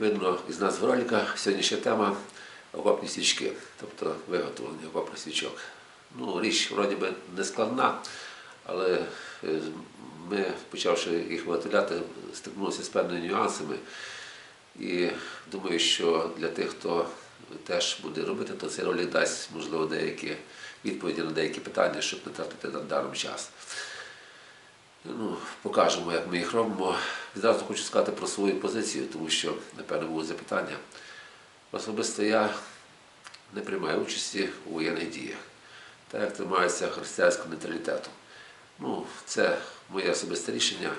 Видно із назви ролика, сьогоднішня тема окопні свічки, тобто виготовлення окопних свічок. Ну, річ вроді би не складна, але е, ми, почавши їх виготовляти, стикнулися з певними нюансами. І думаю, що для тих, хто теж буде робити, то цей ролик дасть, можливо, деякі відповіді на деякі питання, щоб не тратити даром час. Ну, покажемо, як ми їх робимо. Відразу хочу сказати про свою позицію, тому що, напевно, будуть запитання. Особисто я не приймаю участі у воєнних діях, так як тримаюся християнського нейтралітету. Ну, це моє особисте рішення,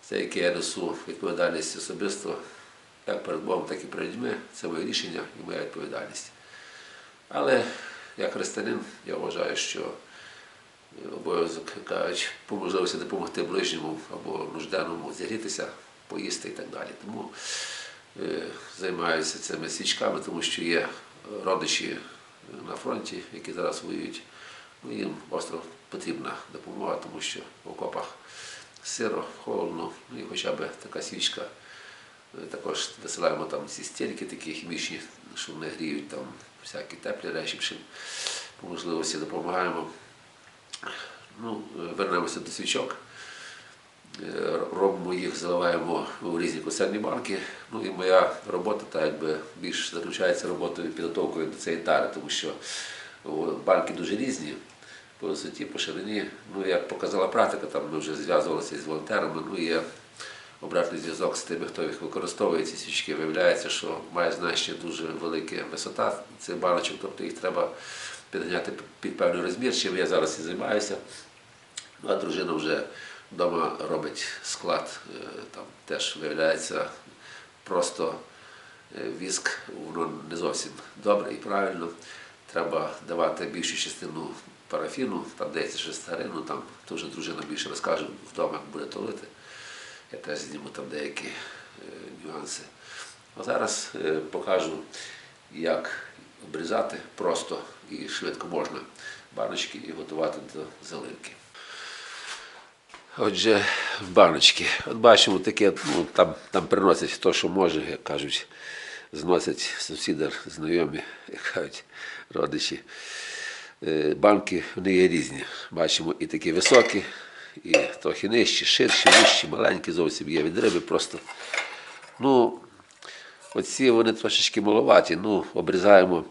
це яке я несу відповідальність особисто, як перед Богом, так і перед людьми. Це моє рішення і моя відповідальність. Але як християнин, я вважаю, що обов'язок кажуть, можливості допомогти ближньому або нужденному зігрітися, поїсти і так далі. Тому е, займаюся цими свічками, тому що є родичі на фронті, які зараз воюють. Ну, їм просто потрібна допомога, тому що в окопах сиро, холодно, ну і хоча б така свічка. Е, Також висилаємо там ці стільки такі хімічні, що вони гріють там всякі теплі речі, по можливості допомагаємо. Ну, вернемося до свічок. Е, Робимо їх, заливаємо у різні консервні банки. Ну і моя робота та якби більш заключається роботою підготовкою до цієї тари, тому що банки дуже різні по висоті, по ширині. Ну, як показала практика, там ми вже зв'язувалися з волонтерами, ну є обратний зв'язок з тими, хто їх використовує, ці свічки. Виявляється, що має значення дуже велика висота цих баночок, тобто їх треба підганяти під певний розмір, чим я зараз і займаюся. Ну, а дружина вже вдома робить склад, е, там теж виявляється просто е, віск, воно не зовсім добре і правильно. Треба давати більшу частину парафіну, там дається ще старину, там вже дружина більше розкаже вдома, як буде толити. Я теж зніму там деякі е, нюанси. А зараз покажу, як обрізати просто і швидко можна баночки і готувати до заливки. Отже, баночки. От бачимо таке, ну, там, там приносять хто, що може, як кажуть, зносять сусіди, знайомі, як кажуть, родичі. Е, Банки вони є різні. Бачимо і такі високі, і трохи нижчі, ширші, вищі, маленькі зовсім є від риби просто. Ну, оці вони трошечки маловаті, ну, обрізаємо.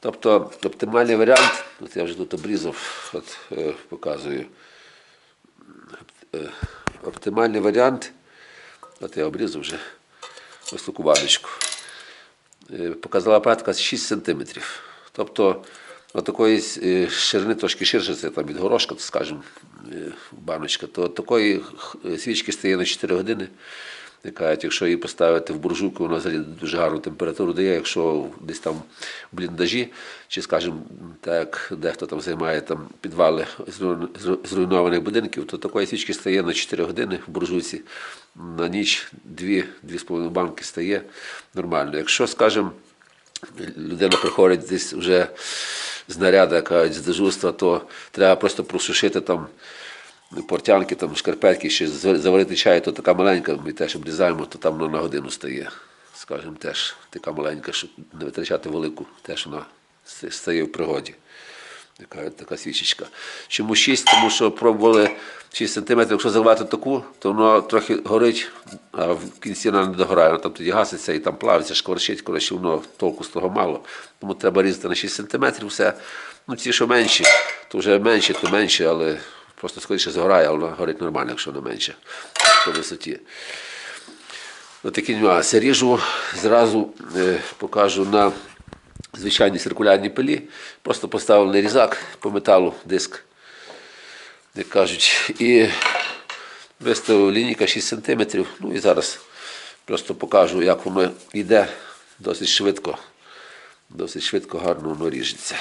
Тобто оптимальний варіант, от я вже тут обрізав, от е, показую. Е, оптимальний варіант, от я обрізав вже ось таку баночку. Е, Показала практика 6 см. Тобто такої е, ширини трошки ширше, це там від горошка, скажімо, баночка, то такої свічки стає на 4 години. Яка, якщо її поставити в буржуйку, вона взагалі дуже гарну температуру дає. Якщо десь там в бліндажі, чи, скажімо, так дехто там займає там підвали зруйнованих будинків, то такої свічки стає на 4 години в буржуйці. На ніч 2-2,5 банки стає нормально. Якщо, скажімо, людина приходить десь вже з наряду, яка з дежурства, то треба просто просушити там портянки, там, шкарпетки, ще заварити чай, то така маленька, ми теж обрізаємо, то там вона на годину стає. Скажімо, теж така маленька, щоб не витрачати велику, теж вона стає в пригоді. Така, така свічечка. Чому 6? Тому що пробували 6 см, якщо заливати таку, то воно трохи горить, а в кінці вона не догорає, воно там тоді гаситься і там плавиться, шкварчить, коротше, воно толку з того мало. Тому треба різати на 6 см все. Ну, ті, що менші, то вже менші, то менші, але просто скоріше згорає, а воно горить нормально, якщо воно менше по висоті. Ось такі нюанси. Ріжу зразу е, покажу на звичайній циркулярній пилі. Просто поставив на різак по металу диск, як кажуть, і виставив лінійка 6 см. Ну і зараз просто покажу, як воно йде досить швидко. Досить швидко, гарно воно ріжеться.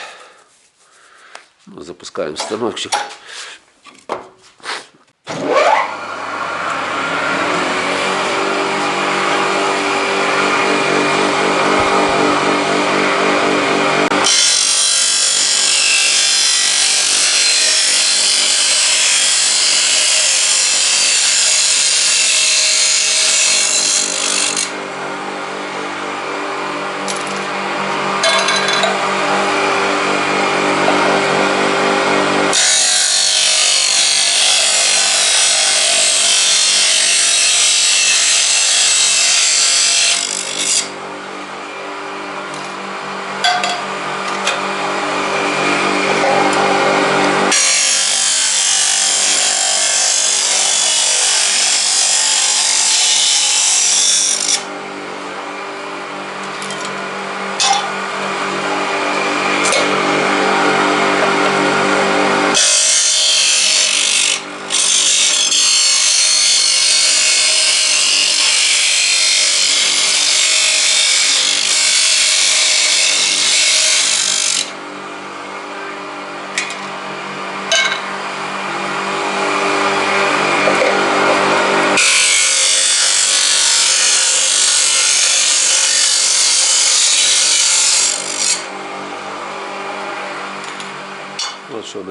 Ну, запускаємо станочок.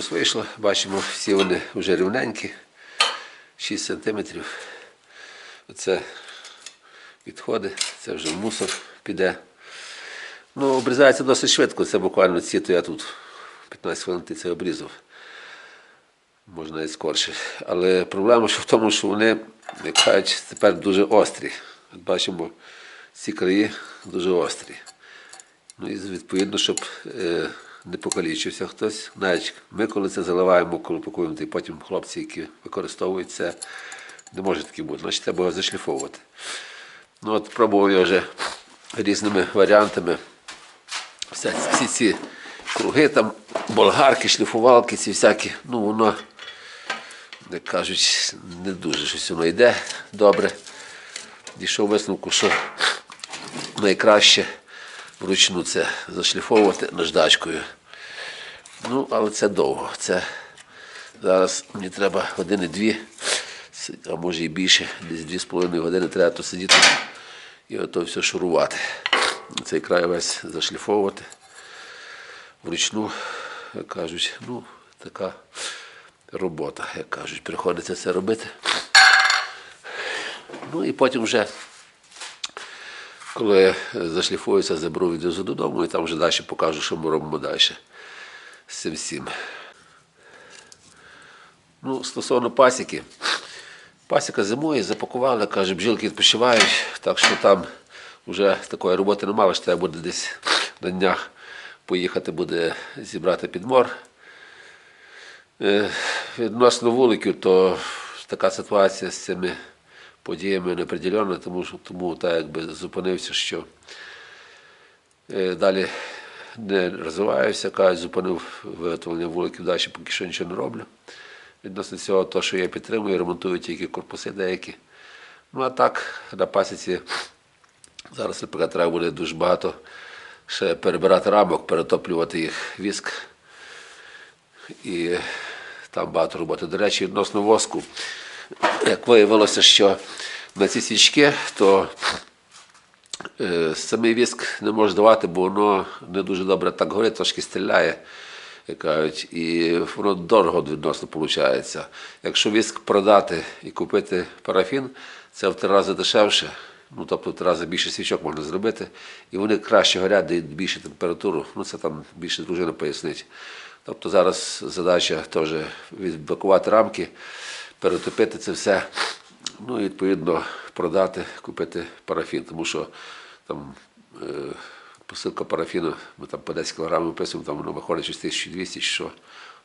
Нас вийшло? Бачимо, всі вони вже рівненькі. 6 сантиметрів. Оце відходи, це вже мусор піде. Ну, обрізається досить швидко. Це буквально ці, то я тут 15 хвилин це обрізав. Можна навіть скорше. Але проблема в тому, що вони, як кажуть, тепер дуже острі. От бачимо, ці краї дуже острі. Ну і відповідно, щоб е, не покалічився хтось. Навіть ми, коли це заливаємо, коли пакуємо, і потім хлопці, які використовують це, не може таке бути. Значить, треба його зашліфовувати. Ну от пробував я вже різними варіантами. Всі, всі ці круги, там, болгарки, шліфувалки, ці всякі, ну воно, як кажуть, не дуже щось воно йде добре. Дійшов висновку, що найкраще вручну це зашліфовувати наждачкою. Ну, але це довго. Це зараз мені треба години-дві, а може і більше, десь дві з половиною години треба тут сидіти і ото все шурувати. Цей край весь зашліфовувати вручну, як кажуть, ну, така робота, як кажуть, приходиться це робити. Ну і потім вже коли зашліфується, заберу відвезу додому і там вже далі покажу, що ми робимо далі з цим всім. Ну, стосовно пасіки. Пасіка зимує, запакували, каже, бджілки відпочивають, так що там вже такої роботи немає, що треба буде десь на днях поїхати буде зібрати підмор. Е, Відносно вуликів, то така ситуація з цими подіями неопределенна, тому тому так якби зупинився, що е, далі не розвиваюся, кажуть, зупинив виготовлення вуликів, далі поки що нічого не роблю. Відносно цього, то, що я підтримую, ремонтую тільки корпуси деякі. Ну а так, на пасіці зараз наприклад, треба буде дуже багато ще перебирати рамок, перетоплювати їх віск. І там багато роботи. До речі, відносно воску, як виявилося, що на ці свічки, то е, самий віск не може давати, бо воно не дуже добре так горить, трошки стріляє. Кажуть, і воно дорого відносно виходить. Якщо віск продати і купити парафін, це в три рази дешевше. Ну, тобто в три рази більше свічок можна зробити, і вони краще горять, дають більшу температуру. Ну, це там більше дружина пояснить. Тобто зараз задача теж відблокувати рамки, перетопити це все, ну і відповідно продати, купити парафін, тому що там е, посилка парафіну, ми там по 10 кг виписуємо, там воно виходить щось 1200 чи що.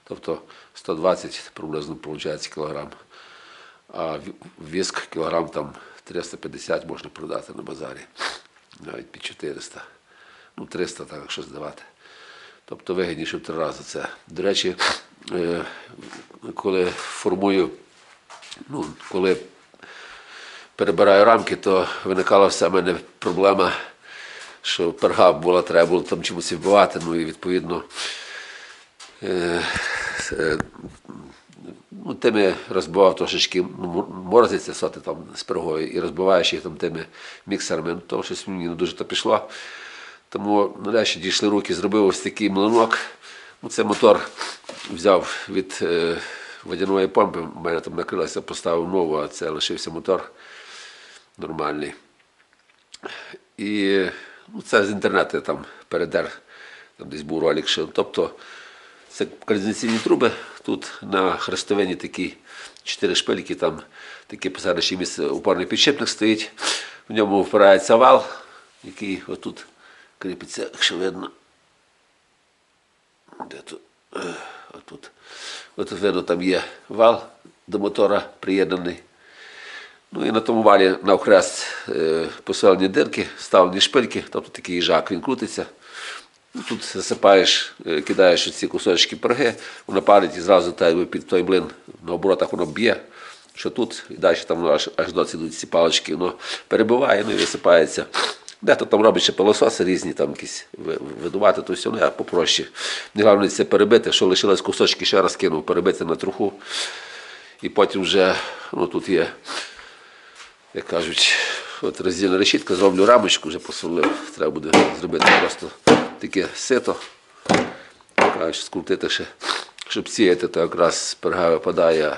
Тобто 120 приблизно виходить кілограм. А віск кілограм там 350 можна продати на базарі. Навіть під 400. Ну, 300, так, якщо здавати. Тобто вигідніше в три рази це. До речі, е, коли формую, ну, коли перебираю рамки, то виникала все в мене проблема, що перга була, треба було там чимось вбивати, ну і відповідно. Е, е, ну, тими розбивав трошечки, морозиться соти там з пергою і розбиваєш їх там тими міксерами. Ну, то щось мені не дуже то пішло. Тому нарешті дійшли руки, зробив ось такий млинок. Ну, це мотор взяв від е, водяної помпи, у мене там накрилося, поставив нову, а це лишився мотор нормальний. І ну, це з інтернету я там передер, там десь був ролик. Що, тобто це координаційні труби. Тут на хрестовині такі чотири шпильки, там таке посередині місце упорний підшипник стоїть. В ньому впирається вал, який отут кріпиться, якщо видно. Де тут? Е, Отут. От видно, там є вал до мотора приєднаний. Ну і на тому валі навхрест посилені дирки, ставлені шпильки, тобто такий їжак, він крутиться. Ну, Тут засипаєш, кидаєш ці кусочки перги, воно парить і зразу та, під той блин на оборотах воно б'є, що тут, і далі там воно аж, аж доці йдуть ці палички, воно перебиває, ну і висипається. Дехто там робить ще пилососи різні, там якісь видувати, то все, ну я попроще. Не головне це перебити, що лишилось кусочки, ще раз кинув, перебити на труху. І потім вже, ну тут є як кажуть, от роздільна решітка, зроблю рамочку, вже посолив. Треба буде зробити просто таке сито. Скрутити ще щоб сіяти, то якраз сперга випадає,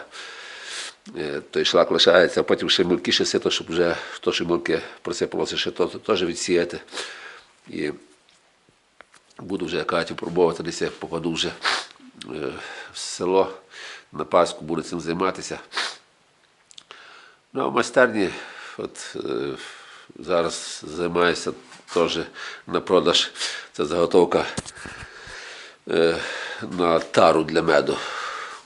той шлак лишається, а потім ще мілкіше сито, щоб вже то, що мілке просипалося, ще то, теж відсіяти. І буду вже Катю пробувати, десь я попаду вже е, в село на Пасху, буду цим займатися. Ну, а в майстерні от, е, зараз займаюся теж на продаж. Це заготовка е, на тару для меду.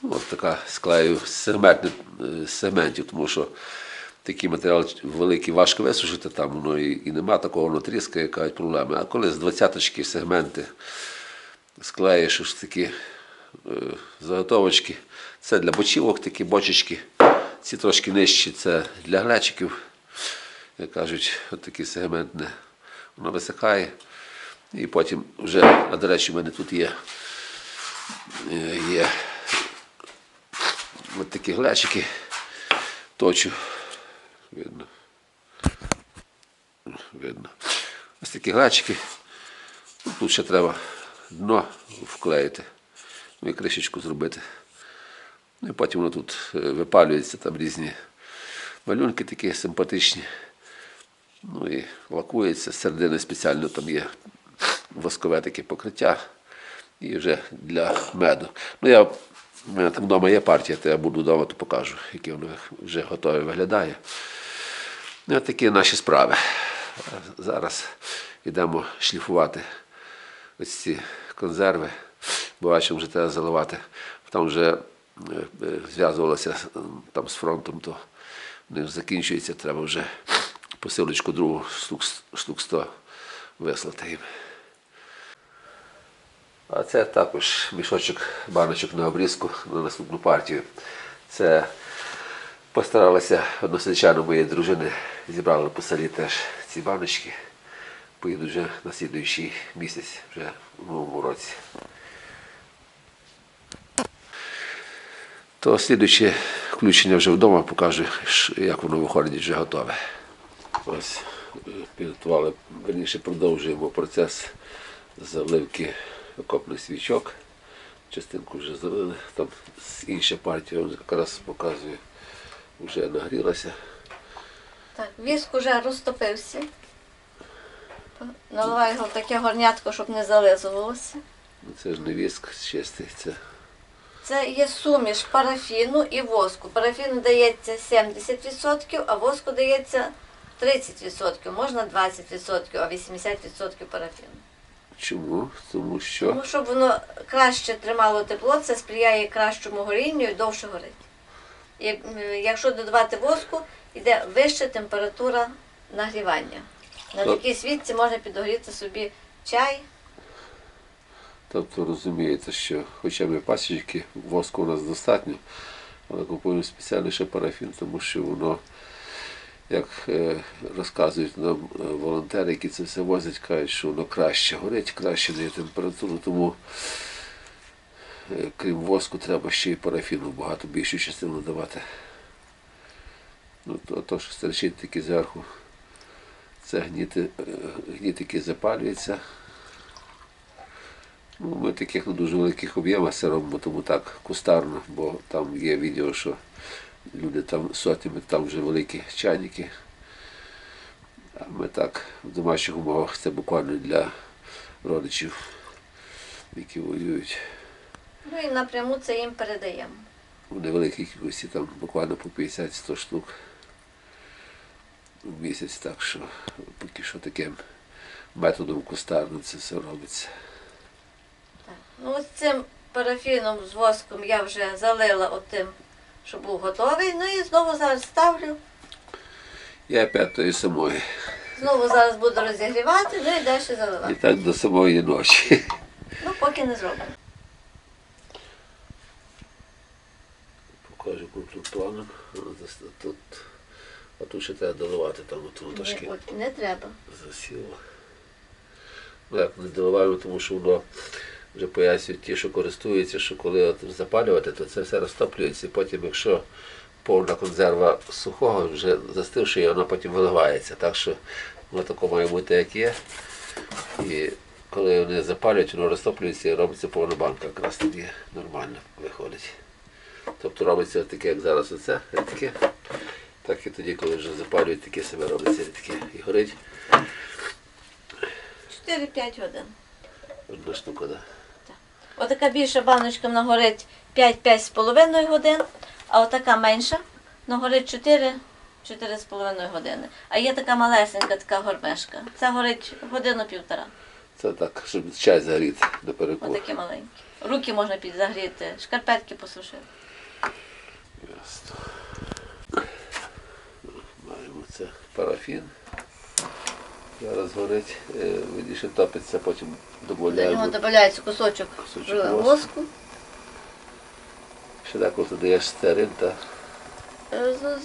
От така склею сементни, е, сементів, тому що такий матеріал великий, важко висушити, там воно і, і нема такого, воно тріскає, кажуть проблеми. А коли з двадцяточки сегменти склеїш ось такі е, заготовочки, це для бочівок, такі бочечки. Ці трошки нижчі, це для глечиків, як кажуть, от такі сегментне. Воно висихає. І потім вже, а до речі, в мене тут є, е, є от такі глечики. Точу. Видно. Видно. Ось такі глечики. Ну, Тут ще треба дно вклеїти. Ну і кришечку зробити. Ну і потім воно тут е, випалюється, там різні малюнки такі симпатичні. Ну і лакується. З середини спеціально там є воскове таке покриття. І вже для меду. Ну я, в мене там вдома є партія, то я буду вдома, то покажу, яке воно вже готове виглядає. Ну, такі наші справи. Зараз йдемо шліфувати ось ці консерви. Бачимо, вже треба заливати. Там вже е, зв'язувалося там з фронтом, то них закінчується, треба вже посилочку другу штук 100 вислати їм. А це також мішочок баночок на обрізку на наступну партію. Це постаралися односельчани моєї дружини, зібрали по селі теж ці баночки. Поїду вже на слідуючий місяць, вже в новому році. То слідуюче включення вже вдома покажу, як воно виходить вже готове. Ось е, підготували, верніше продовжуємо процес заливки окопних свічок. Частинку вже залили, там з- інша партія якраз показує, вже нагрілася. Так, віск уже розтопився. Наливаю його в таке горнятко, щоб не зализувалося. Ну, Це ж не віск чистий, це Це є суміш парафіну і воску. Парафіну дається 70%, а воску дається 30%, можна 20%, а 80% парафіну. Чому? Тому що Тому щоб воно краще тримало тепло, це сприяє кращому горінню і довше горить. М, якщо додавати воску, йде вища температура нагрівання. На То- такій світці можна підогріти собі чай. Тобто розумієте, що хоча ми пасічки, воску у нас достатньо, але купуємо спеціально ще парафін, тому що воно, як е, розказують нам е, волонтери, які це все возять, кажуть, що воно краще горить, краще дає температуру, тому е, крім воску треба ще й парафіну багато більшу частину давати. Ну, то, то що стерчить таки зверху, це гніти, гніт, який запалюється. Ну, ми таких не дуже великих об'ємах це робимо, тому так кустарно, бо там є відео, що люди там сотнями, там вже великі чайники. А ми так в домашніх умовах це буквально для родичів, які воюють. Ну і напряму це їм передаємо. У невеликій кількості там буквально по 50-100 штук в місяць, так що поки що таким методом кустарним це все робиться. Так. Ну ось цим парафіном з воском я вже залила отим, щоб був готовий. Ну і знову зараз ставлю. Я п'ятої самої. Знову зараз буду розігрівати, ну і далі заливати. І так до самої ночі. Ну, поки не зробимо. Покажу планом. Тут, а тут ще треба доливати, там от воно трошки Не, не треба. засіло. Ну як не доливаємо, тому що воно вже пояснюють ті, що користуються, що коли от запалювати, то це все розтоплюється. І потім, якщо повна консерва сухого, вже застивши, і воно потім виливається. Так що воно таке має бути, як є. І коли вони запалюють, воно розтоплюється і робиться повна банка. Якраз тоді нормально виходить. Тобто робиться таке, як зараз оце, таке. Так і тоді, коли вже запалюють, таке себе робиться таке і горить 4-5 годин. одна штука. Да. Отака більша баночка вона горить 5-5,5 годин, а отака менша вона горить 4 4,5 години. А є така малесенька така гормешка. Це горить годину-півтора. Це так, щоб чай загріти до перекуру. Отакі маленькі. Руки можна підзагріти, шкарпетки посушити. Ясно. Маємо це парафін. Зараз горить, е, видніше топиться, потім До нього додається кусочок, Кусочок воску. воску. Ще деколи ти даєш стерин та Е, з-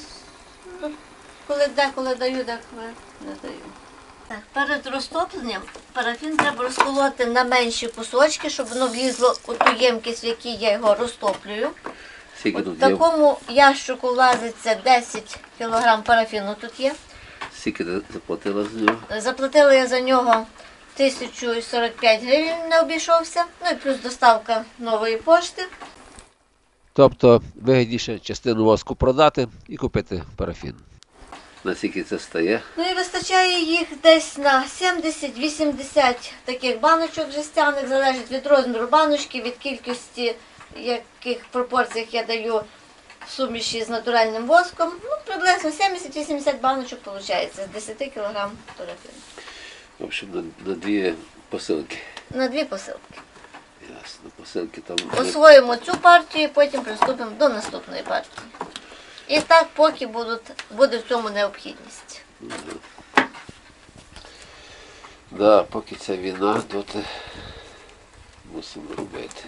Коли деколи даю, деколи не даю. Так, перед розтопленням парафін треба розколоти на менші кусочки, щоб воно влізло у ту ємкість, в якій я його розтоплюю. В такому ящику влазиться 10 кг парафіну тут є. Скільки ти заплатила за нього. Заплатила я за нього 1045 гривень, не обійшовся. Ну і плюс доставка нової пошти. Тобто вигідніше частину воску продати і купити парафін. Наскільки це стає? Ну і вистачає їх десь на 70-80 таких баночок жестяних, залежить від розміру баночки, від кількості, яких пропорціях я даю суміші з натуральним воском. Ну, приблизно 70-80 баночок виходить з 10 кг парафіну. В общем, на, на дві посилки. На дві посилки. Ясно, посилки там. Освоїмо цю партію, потім приступимо до наступної партії. І так, поки будуть, буде в цьому необхідність. Да, поки ця війна, то мусимо робити.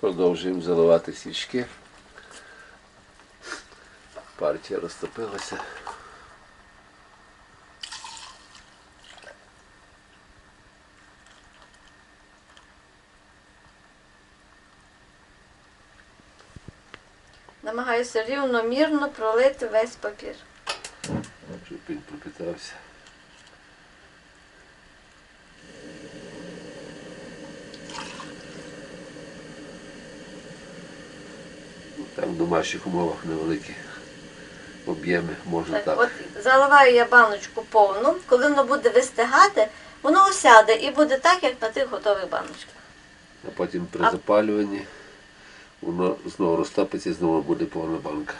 Продовжуємо заливати свічки. Партія розтопилася. Намагаюся рівномірно пролити весь папір. Щоб він пропитався. Там в домашніх умовах невеликі об'єми можна Так, так. от заливаю я баночку повну. Коли воно буде вистигати, воно осяде і буде так, як на тих готових баночках. А потім при запалюванні воно знову розтопиться і знову буде повна банка.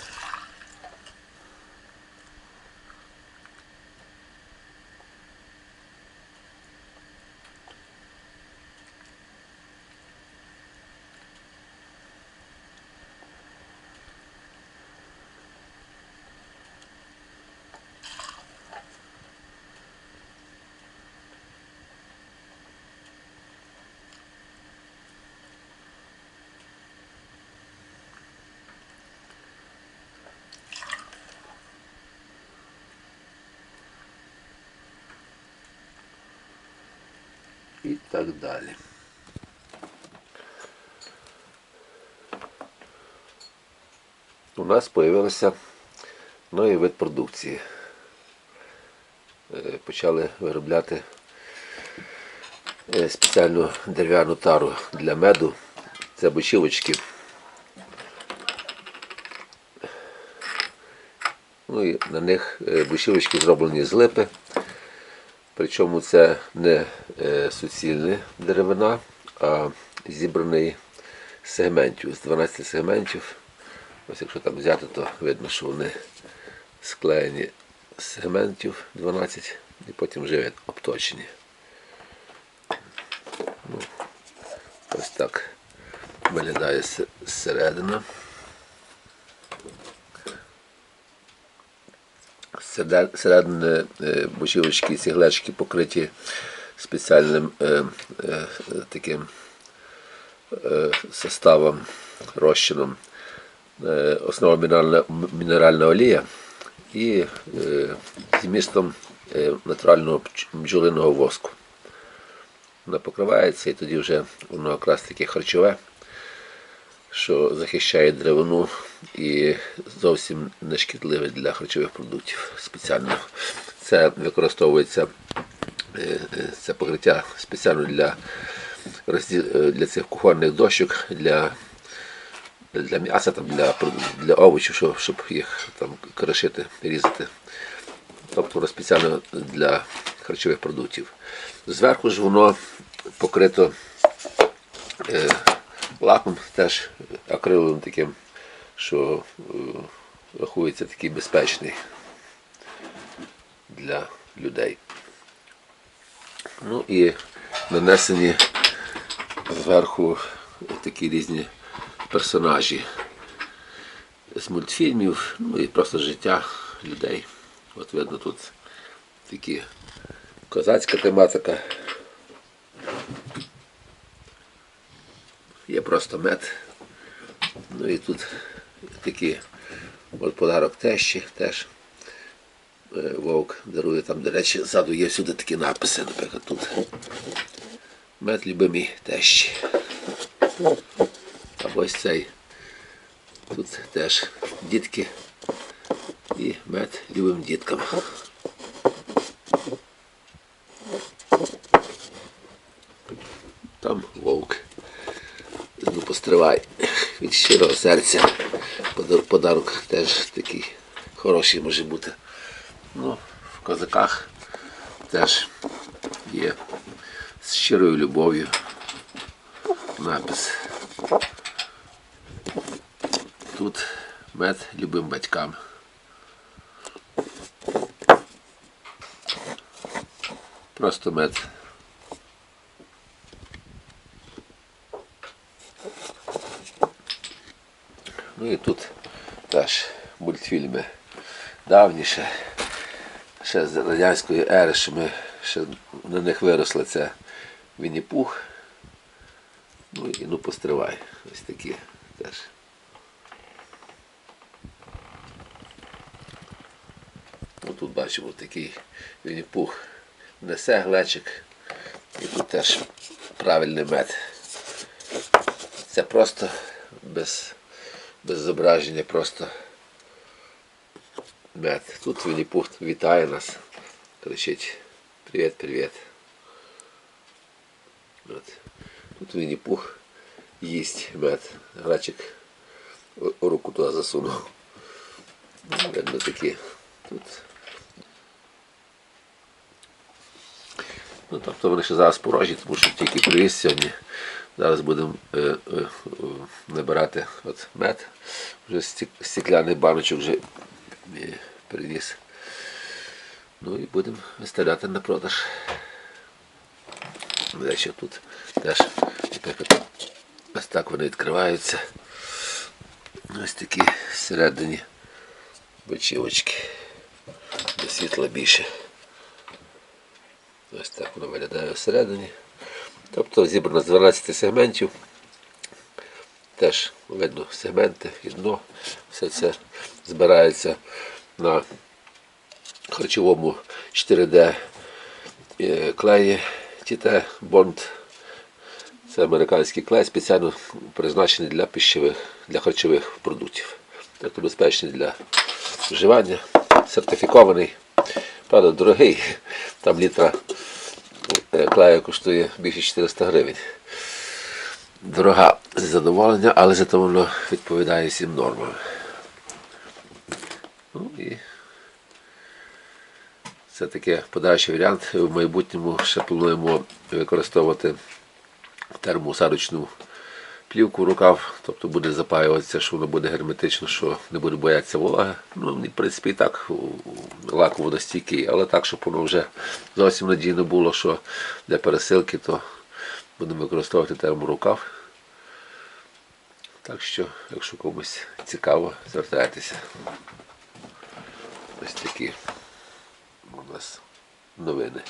І так далі. У нас з'явився новий вид продукції. Е, Почали виробляти е, спеціальну дерев'яну тару для меду. Це бочівочки. Ну і на них е, бочівочки зроблені з липи. Причому це не е, суцільна деревина, а зібраний сегментів, з 12 сегментів. Ось якщо так взяти, то видно, що вони склеєні з сегментів 12 і потім вже обточені. Ну, ось так виглядає с- Середини бочівочки, ціглечки покриті спеціальним е, е, таким е, составом, розчином. Основа мінеральна, мінеральна олія і е, змістом е, натурального бджолиного воску. Вона покривається і тоді вже воно якраз таке харчове. Що захищає деревину і зовсім не шкідливе для харчових продуктів спеціально. Це використовується е, е, це покриття спеціально для, е, для цих кухонних дощок, для, для м'яса, там, для, для овочів, щоб, щоб їх там кришити, різати. Тобто спеціально для харчових продуктів. Зверху ж воно покрито лаком теж акриловим таким, що е, рахується такий безпечний для людей. Ну і нанесені зверху такі різні персонажі з мультфільмів, ну і просто життя людей. От видно тут такі козацька тематика. Є просто мед. Ну і тут такі от подарок тещі теж. Е, Вовк дарує там, до речі, ззаду є всюди такі написи, наприклад, тут. Мед любимий тещі. А ось цей. Тут теж дітки і мед любим діткам. Там вовк. Постривай від щирого серця. Подар- Подарок теж такий хороший може бути. Ну, в козаках теж є з щирою любов'ю напис. Тут мед любим батькам. Просто мед. Тут теж мультфільми давніше, ще з радянської ери, що ми ще на них виросли. Це Вінні Пух. Ну і ну постривай. Ось такі теж. Ну, тут бачимо такий Вінні-Пух несе глечик. І тут теж правильний мед. Це просто без, без зображення, просто мед. Тут Вінні-Пух вітає нас, кричить Привіт, привіт. От. Тут Вінні-Пух їсть мед. Грачик у- руку туди засунув. Видно такі. Тут. Ну, тобто вони ще зараз порожні, тому що тільки привіз сьогодні. Зараз будемо е, е, е, набирати от мед. Вже стекляний баночок вже е, приніс. Ну і будемо виставляти на продаж. Дещо тут теж ось так вони відкриваються. Ось такі всередині бочівочки. Де світла більше. Ось так воно виглядає всередині. Тобто зібрано з 12 сегментів. Теж видно сегменти і дно. Все це збирається на харчовому 4D е, клеї TT Bond. Це американський клей, спеціально призначений для пищевих, для харчових продуктів. Тобто безпечний для вживання, сертифікований. Правда, дорогий. Там літра е, клею коштує більше 400 гривень. Дорога задоволення, але зато воно відповідає всім нормам. Ну і це таке подальший варіант. В майбутньому ще плануємо використовувати термоусадочну плівку в рукав, тобто буде запаюватися, що воно буде герметично, що не буде боятися вологи. Ну, в принципі, і так лак водостійкий, але так, щоб воно вже зовсім надійно було, що для пересилки, то будемо використовувати терморукав. Так що, якщо комусь цікаво, звертайтеся. Ось такі у нас новини.